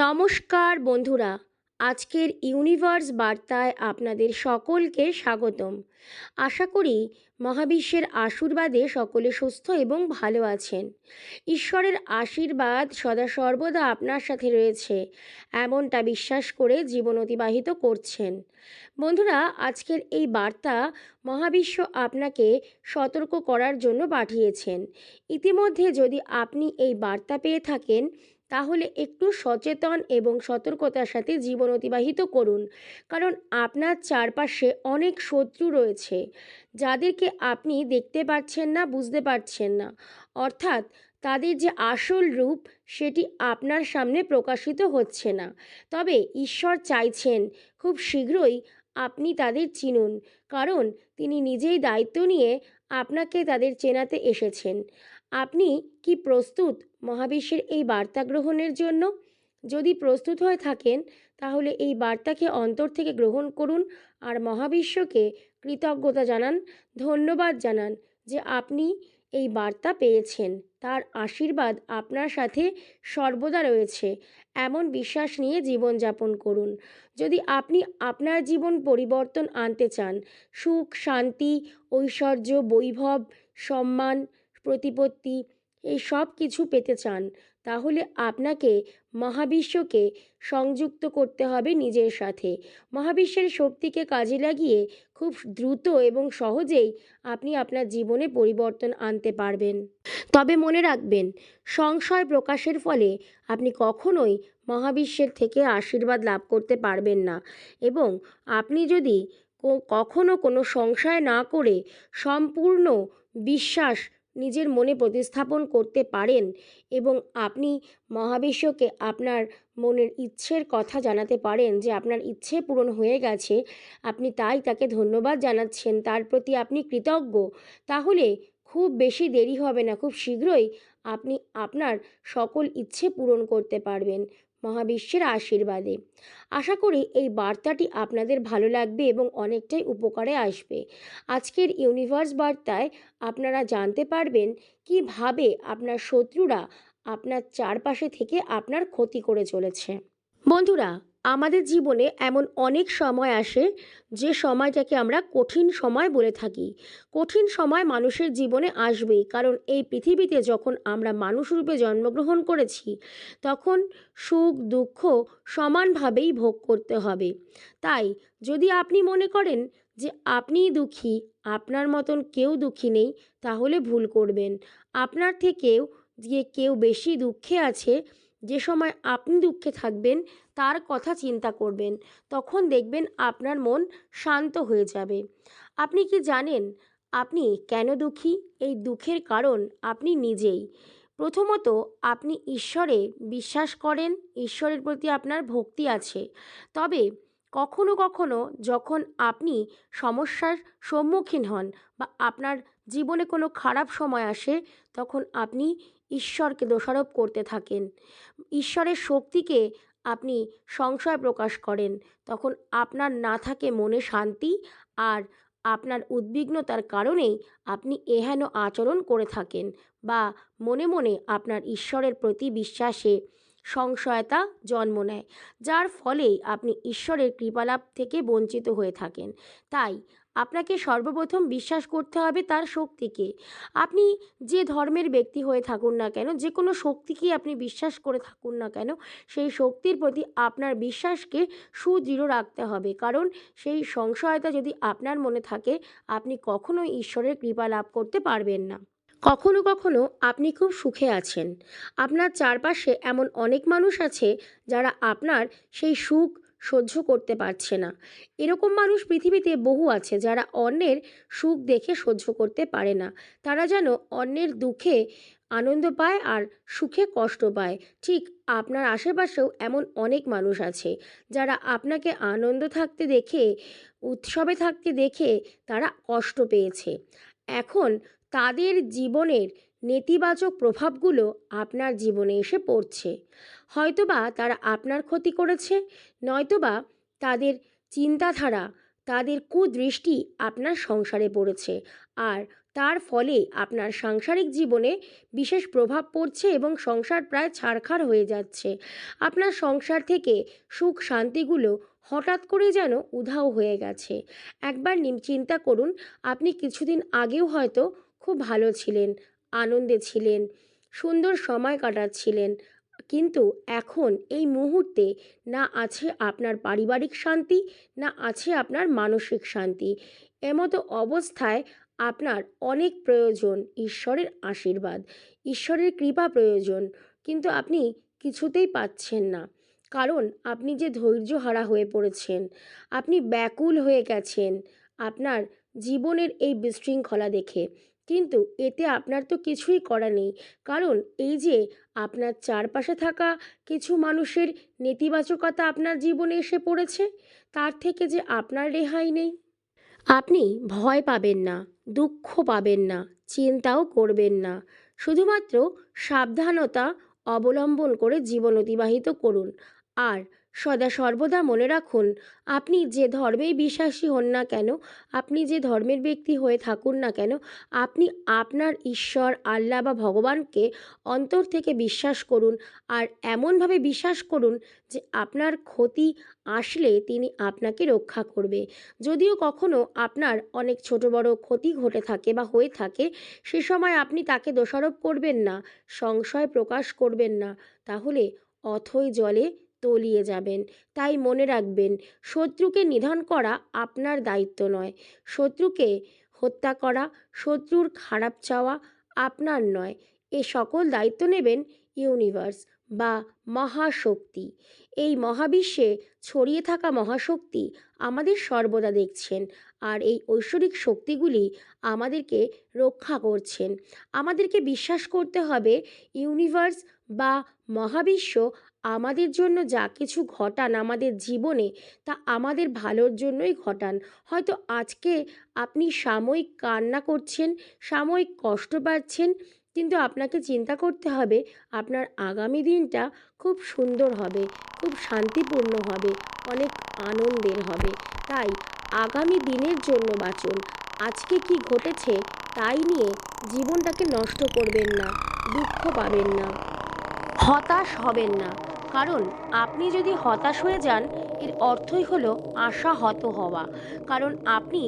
নমস্কার বন্ধুরা, আজকের ইউনিভার্স বার্তায় আপনাদের সকলকে স্বাগতম। আশা করি মহাবিশ্বের আশীর্বাদে সকলে সুস্থ এবং ভালো আছেন। ঈশ্বরের আশীর্বাদ সদা সর্বদা আপনার সাথে রয়েছে, এমনটা বিশ্বাস করে জীবন অতিবাহিত করছেন। বন্ধুরা, আজকের এই বার্তা মহাবিশ্ব আপনাকে সতর্ক করার জন্য পাঠিয়েছেন। ইতিমধ্যে যদি আপনি এই বার্তা পেয়ে থাকেন তাহলে একটু সচেতন এবং সতর্কতার সাথে জীবন অতিবাহিত করুন। কারণ আপনার চারপাশে অনেক শত্রু রয়েছে। যাদেরকে আপনি দেখতে পাচ্ছেন না, বুঝতে পারছেন না। অর্থাৎ তাদের যে আসল রূপ, সেটি আপনার সামনে প্রকাশিত হচ্ছে না। তবে ঈশ্বর চাইছেন, খুব শীঘ্রই আপনি তাদের চিনুন। কারণ তিনি নিজেই দায়িত্ব নিয়ে আপনাকে তাদের চেনাতে এসেছেন। আপনি কি প্রস্তুত মহাবিশ্বের এই বার্তা গ্রহণের জন্য? যদি প্রস্তুত হয়ে থাকেন, তাহলে এই বার্তাকে অন্তর থেকে গ্রহণ করুন আর মহাবিশ্বকে কৃতজ্ঞতা জানান, ধন্যবাদ জানান যে আপনি এই বার্তা পেয়েছেন। তার আশীর্বাদ আপনার সাথে সর্বদা রয়েছে। এমন বিশ্বাস নিয়ে জীবনযাপন করুন। যদি আপনি আপনার জীবন পরিবর্তন আনতে চান, সুখ, শান্তি, ঐশ্বর্য, বৈভব, সম্মান প্রতিপত্তি, এই সব কিছু পেতে চান, তাহলে আপনাকে মহাবিশ্বকে সংযুক্ত করতে হবে নিজের সাথে। মহাবিশ্বের শক্তিকে কাজে লাগিয়ে খুব দ্রুত এবং সহজেই আপনি আপনার জীবনে পরিবর্তন আনতে পারবেন। তবে মনে রাখবেন, সংশয় প্রকাশের ফলে আপনি কখনোই মহাবিশ্বের থেকে আশীর্বাদ লাভ করতে পারবেন না এবং আপনি যদি কখনো কোনো সংশয় না করে সম্পূর্ণ বিশ্বাস নিজের মনে প্রতিস্থাপন করতে পারেন এবং আপনি মহাবিশ্বকে আপনার মনের ইচ্ছের কথা জানাতে পারেন যে আপনার ইচ্ছে পূরণ হয়ে গেছে, আপনি তাই তাকে ধন্যবাদ জানাচ্ছেন, তার প্রতি আপনি কৃতজ্ঞ। তাহলে খুব বেশি দেরি হবে না, খুব শীঘ্রই আপনি আপনার সকল ইচ্ছে পূরণ করতে পারবেন। মহাবিশ্বের আশীর্বাদে। আশা করি এই বার্তাটি আপনাদের ভালো লাগবে এবং অনেকটাই উপকারে আসবে। আজকের ইউনিভার্স বার্তায় আপনারা জানতে পারবেন কীভাবে আপনার শত্রুরা আপনার চারপাশে থেকে আপনার ক্ষতি করে চলেছে। বন্ধুরা আমাদের জীবনে এমন অনেক সময় আসে যে সময়টাকে আমরা কঠিন সময় বলে থাকি। কঠিন সময় মানুষের জীবনে আসবেই, কারণ এই পৃথিবীতে যখন আমরা মানুষ রূপে জন্মগ্রহণ করেছি, তখন সুখ, দুঃখ সমানভাবেই ভোগ করতে হবে। তাই যদি আপনি মনে করেন যে আপনিই দুঃখী, আপনার মতন কেউ দুঃখী নেই, তাহলে ভুল করবেন। আপনার থেকেও যে কেউ বেশি দুঃখে আছে যে সময় আপনি দুঃখে থাকবেন, তার কথা চিন্তা করবেন। তখন দেখবেন আপনার মন শান্ত হয়ে যাবে। আপনি কি জানেন, আপনি কেন দুঃখী? এই দুঃখের কারণ আপনি নিজেই। প্রথমত, আপনি ঈশ্বরে বিশ্বাস করেন, ঈশ্বরের প্রতি আপনার ভক্তি আছে। তবে, কখনো কখনো যখন আপনি সমস্যার সম্মুখীন হন বা আপনার জীবনে কোনো খারাপ সময় আসে, তখন আপনি ঈশ্বরকে দোষারোপ করতে থাকেন। ঈশ্বরের শক্তিকে আপনি সংশয় প্রকাশ করেন। তখন আপনার না থাকে মনে শান্তি আর আপনার উদ্বিগ্নতার কারণেই আপনি এহেন আচরণ করে থাকেন বা মনে মনে আপনার ঈশ্বরের প্রতি বিশ্বাসে সংশয়তা জন্ম নেয়, যার ফলেই আপনি ঈশ্বরের কৃপালাভ থেকে বঞ্চিত হয়ে থাকেন। তাই আপনাকে সর্বপ্রথম বিশ্বাস করতে হবে তার শক্তিকে। আপনি যে ধর্মের ব্যক্তি হয়ে থাকুন না কেন, যে কোনো শক্তিকেই আপনি বিশ্বাস করে থাকুন না কেন, সেই শক্তির প্রতি আপনার বিশ্বাসকে সুদৃঢ় রাখতে হবে। কারণ সেই সংশয়তা যদি আপনার মনে থাকে, আপনি কখনোই ঈশ্বরের কৃপা লাভ করতে পারবেন না। কখনো কখনো আপনি খুব সুখে আছেন। আপনার চারপাশে এমন অনেক মানুষ আছে যারা আপনার সেই সুখ সহ্য করতে পারছে না। এরকম মানুষ পৃথিবীতে বহু আছে যারা অন্যের সুখ দেখে সহ্য করতে পারে না। তারা যেন অন্যের দুঃখে আনন্দ পায় আর সুখে কষ্ট পায়। ঠিক আপনার আশেপাশেও এমন অনেক মানুষ আছে যারা আপনাকে আনন্দ থাকতে দেখে, উৎসবে থাকতে দেখে তারা কষ্ট পেয়েছে। এখন তাদের জীবনের নেতিবাচক প্রভাবগুলো আপনার জীবনে এসে পড়ছে। হয়তোবা তারা আপনার ক্ষতি করেছে, নয়তোবা তাদের চিন্তাধারা, তাদের কুদৃষ্টি আপনার সংসারে পড়েছে আর তার ফলে আপনার সাংসারিক জীবনে বিশেষ প্রভাব পড়ছে এবং সংসার প্রায় ছারখার হয়ে যাচ্ছে। আপনার সংসার থেকে সুখ শান্তিগুলো হঠাৎ করে যেন উধাও হয়ে গেছে। একবার নিম- চিন্তা করুন, আপনি কিছুদিন আগেও হয়তো খুব ভালো ছিলেন আনন্দে ছিলেন, সুন্দর সময় কাটাচ্ছিলেন। কিন্তু এখন এই মুহূর্তে না আছে আপনার পারিবারিক শান্তি, না আছে আপনার মানসিক শান্তি। এমতো অবস্থায় আপনার অনেক প্রয়োজন ঈশ্বরের আশীর্বাদ, ঈশ্বরের কৃপা প্রয়োজন, কিন্তু আপনি কিছুতেই পাচ্ছেন না। কারণ আপনি যে ধৈর্যহারা হয়ে পড়েছেন, আপনি ব্যাকুল হয়ে গেছেন, আপনার জীবনের এই বিশৃঙ্খলা দেখে। কিন্তু এতে আপনার তো কিছুই করা নেই। কারণ এই যে আপনার চারপাশে থাকা কিছু মানুষের নেতিবাচকতা আপনার জীবনে এসে পড়েছে, তার থেকে যে আপনার রেহাই নেই। আপনি ভয় পাবেন না, দুঃখ পাবেন না, চিন্তাও করবেন না। শুধুমাত্র সাবধানতা অবলম্বন করে জীবন অতিবাহিত করুন। আর সদা সর্বদা মনে রাখুন, আপনি যে ধর্মেই বিশ্বাসী হন না কেন, আপনি যে ধর্মের ব্যক্তি হয়ে থাকুন না কেন, আপনি আপনার ঈশ্বর, আল্লাহ বা ভগবানকে অন্তর থেকে বিশ্বাস করুন আর এমনভাবে বিশ্বাস করুন যে আপনার ক্ষতি আসলে তিনি আপনাকে রক্ষা করবে। যদিও কখনো আপনার অনেক ছোট বড় ক্ষতি ঘটে থাকে বা হয়ে থাকে, সে সময় আপনি তাকে দোষারোপ করবেন না, সংশয় প্রকাশ করবেন না। তাহলে অথই জলে তলিয়ে যাবেন। তাই মনে রাখবেন, শত্রুকে নিধন করা আপনার দায়িত্ব নয়। শত্রুকে হত্যা করা, শত্রুর খারাপ চাওয়া আপনার নয়। এ সকল দায়িত্ব নেবেন ইউনিভার্স বা মহাশক্তি। এই মহাবিশ্বে ছড়িয়ে থাকা মহাশক্তি আমাদের সর্বদা দেখছেন আর এই ঐশ্বরিক শক্তিগুলি আমাদেরকে রক্ষা করছেন। আমাদেরকে বিশ্বাস করতে হবে ইউনিভার্স বা মহাবিশ্ব আমাদের জন্য যা কিছু ঘটান আমাদের জীবনে, তা আমাদের ভালোর জন্যই ঘটান। হয়তো আজকে আপনি সাময়িক কান্না করছেন, সাময়িক কষ্ট পাচ্ছেন, কিন্তু আপনাকে চিন্তা করতে হবে, আপনার আগামী দিনটা খুব সুন্দর হবে, খুব শান্তিপূর্ণ হবে, অনেক আনন্দের হবে। তাই আগামী দিনের জন্য বাঁচুন। আজকে কি ঘটেছে, তাই নিয়ে জীবনটাকে নষ্ট করবেন না, দুঃখ পাবেন না, হতাশ হবেন না। কারণ আপনি যদি হতাশ হয়ে যান, এর অর্থই হলো আশাহত হওয়া। কারণ আপনি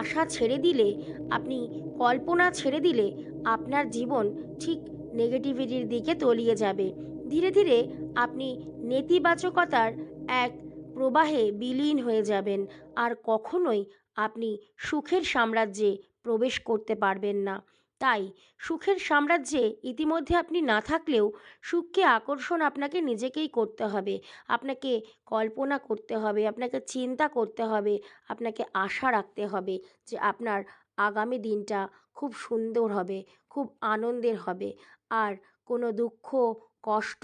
আশা ছেড়ে দিলে, আপনি কল্পনা ছেড়ে দিলে আপনার জীবন ঠিক নেগেটিভিটির দিকে তলিয়ে যাবে। ধীরে ধীরে আপনি নেতিবাচকতার এক প্রবাহে বিলীন হয়ে যাবেন, আর কখনোই আপনি সুখের সাম্রাজ্যে প্রবেশ করতে পারবেন না। তাই সুখের সাম্রাজ্যে ইতিমধ্যে আপনি না থাকলেও সুখকে আকর্ষণ আপনাকে নিজেকেই করতে হবে। আপনাকে কল্পনা করতে হবে, আপনাকে চিন্তা করতে হবে, আপনাকে আশা রাখতে হবে যে আপনার আগামী দিনটা খুব সুন্দর হবে, খুব আনন্দের হবে আর কোনো দুঃখ, কষ্ট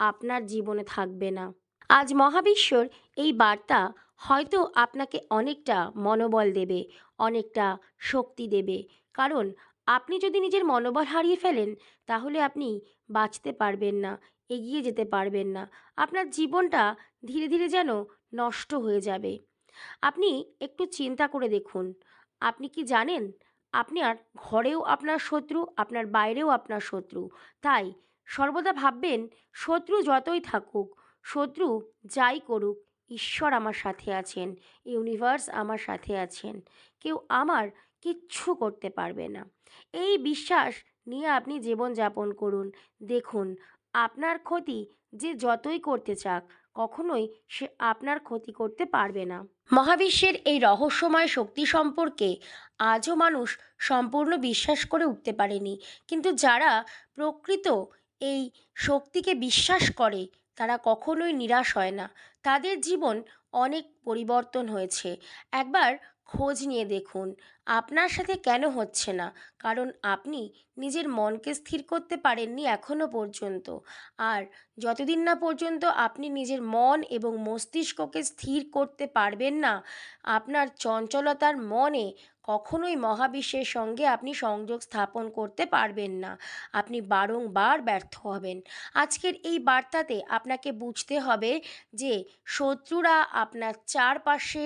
আপনার জীবনে থাকবে না। আজ মহাবিশ্বর এই বার্তা হয়তো আপনাকে অনেকটা মনোবল দেবে, অনেকটা শক্তি দেবে। কারণ আপনি যদি নিজের মনোবল হারিয়ে ফেলেন, তাহলে আপনি বাঁচতে পারবেন না, এগিয়ে যেতে পারবেন না। আপনার জীবনটা ধীরে ধীরে যেন নষ্ট হয়ে যাবে। আপনি একটু চিন্তা করে দেখুন। আপনি কি জানেন? আপনার ঘরেও আপনার শত্রু, আপনার বাইরেও আপনার শত্রু। তাই সর্বদা ভাববেন, শত্রু যতই থাকুক, শত্রু যাই করুক, ঈশ্বর আমার সাথে আছেন, ইউনিভার্স আমার সাথে আছেন। কেউ আমার কিচ্ছু করতে পারবে না। এই বিশ্বাস নিয়ে আপনি জীবনযাপন করুন। দেখুন, আপনার ক্ষতি যে যতই করতে চাক, কখনোই সে আপনার ক্ষতি করতে পারবে না। মহাবিশ্বের এই রহস্যময় শক্তি সম্পর্কে আজও মানুষ সম্পূর্ণ বিশ্বাস করে উঠতে পারেনি। কিন্তু যারা প্রকৃত এই শক্তিকে বিশ্বাস করে, তারা কখনোই নিরাশ হয় না। তাদের জীবন অনেক পরিবর্তন হয়েছে। একবার খোঁজ নিয়ে দেখুন। আপনার সাথে কেন হচ্ছে না? কারণ আপনি নিজের মনকে স্থির করতে পারেননি এখনও পর্যন্ত। আর যতদিন না পর্যন্ত আপনি নিজের মন এবং মস্তিষ্ককে স্থির করতে পারবেন না, আপনার চঞ্চলতার মনে কখনোই মহাবিশ্বের সঙ্গে আপনি সংযোগ স্থাপন করতে পারবেন না। আপনি বারংবার ব্যর্থ হবেন। আজকের এই বার্তাতে আপনাকে বুঝতে হবে যে শত্রুরা আপনার চারপাশে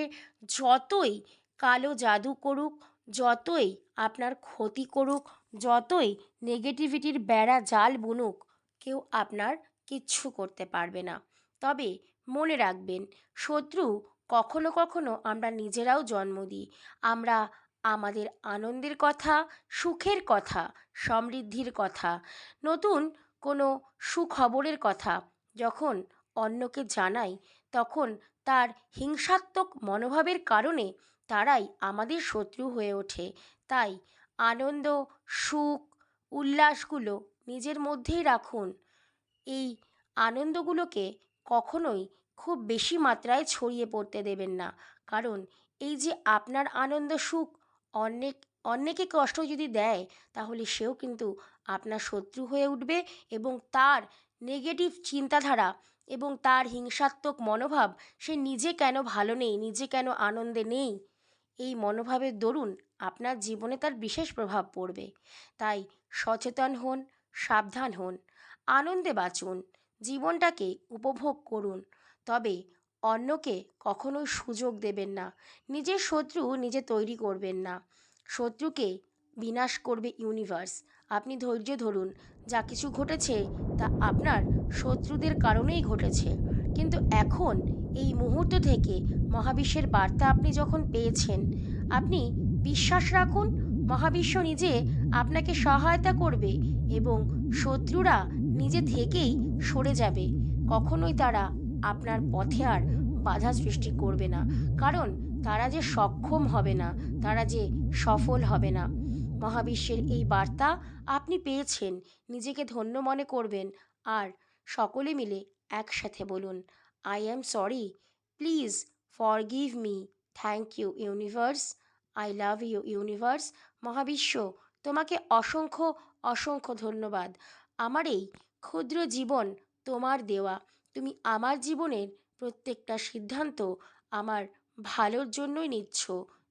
যতই কালো জাদু করুক, যতই আপনার ক্ষতি করুক, যতই নেগেটিভিটির বেড়া জাল বুনুক, কেউ আপনার কিচ্ছু করতে পারবে না। তবে মনে রাখবেন, শত্রু কখনো কখনো আমরা নিজেরাও জন্ম দিই। আমরা আমাদের আনন্দের কথা, সুখের কথা, সমৃদ্ধির কথা, নতুন কোনো সুখবরের কথা যখন অন্যকে জানাই, তখন তার হিংসাত্মক মনোভাবের কারণে তারাই আমাদের শত্রু হয়ে ওঠে। তাই আনন্দ, সুখ, উল্লাসগুলো নিজের মধ্যেই রাখুন। এই আনন্দগুলোকে কখনোই খুব বেশি মাত্রায় ছড়িয়ে পড়তে দেবেন না। কারণ এই যে আপনার আনন্দ, সুখ অনেক, অন্যকে কষ্ট যদি দেয়, তাহলে সেও কিন্তু আপনার শত্রু হয়ে উঠবে এবং তার নেগেটিভ চিন্তাধারা এবং তার হিংসাত্মক মনোভাব সে নিজে কেন ভালো নেই, নিজে কেন আনন্দে নেই? এই মনোভাবের দরুন আপনার জীবনে তার বিশেষ প্রভাব পড়বে। তাই সচেতন হন, সাবধান হন, আনন্দে বাঁচুন, জীবনটাকে উপভোগ করুন। তবে অন্যকে কখনোই সুযোগ দেবেন না, নিজের শত্রু নিজে তৈরি করবেন না। শত্রুকে বিনাশ করবে ইউনিভার্স। আপনি ধৈর্য ধরুন, যা কিছু ঘটেছে তা আপনার শত্রুদের কারণেই ঘটেছে। কিন্তু এখন এই মুহূর্ত থেকে মহাবিশ্বের বার্তা আপনি যখন পেয়েছেন, আপনি বিশ্বাস রাখুন, মহাবিশ্ব নিজে আপনাকে সহায়তা করবে এবং শত্রুরা নিজে থেকেই সরে যাবে। কখনোই তারা আপনার পথে আর বাধা সৃষ্টি করবে না। কারণ তারা যে সক্ষম হবে না, তারা যে সফল হবে না। মহাবিশ্বের এই বার্তা আপনি পেয়েছেন, নিজেকে ধন্য মনে করবেন, আর সকলে মিলে একসাথে বলুন I am sorry please forgive me thank you universe I love you universe মহাবিশ্ব, তোমাকে অসংখ্য অসংখ্য ধন্যবাদ। আমার এই ক্ষুদ্র জীবন তোমার দেওয়া। তুমি আমার জীবনের প্রত্যেকটা সিদ্ধান্ত আমার ভালোর জন্যই নিচ্ছ।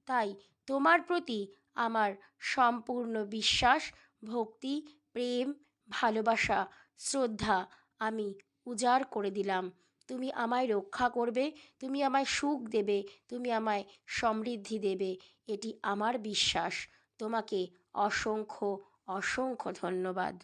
তাই তোমার প্রতি আমার সম্পূর্ণ বিশ্বাস, ভক্তি, প্রেম, ভালোবাসা, শ্রদ্ধা আমি উজাড় করে দিলাম। তুমি আমায় রক্ষা করবে, তুমি আমায় সুখ দেবে, তুমি আমায় সমৃদ্ধি দেবে। এটি আমার বিশ্বাস। তোমাকে অসংখ্য অসংখ্য ধন্যবাদ।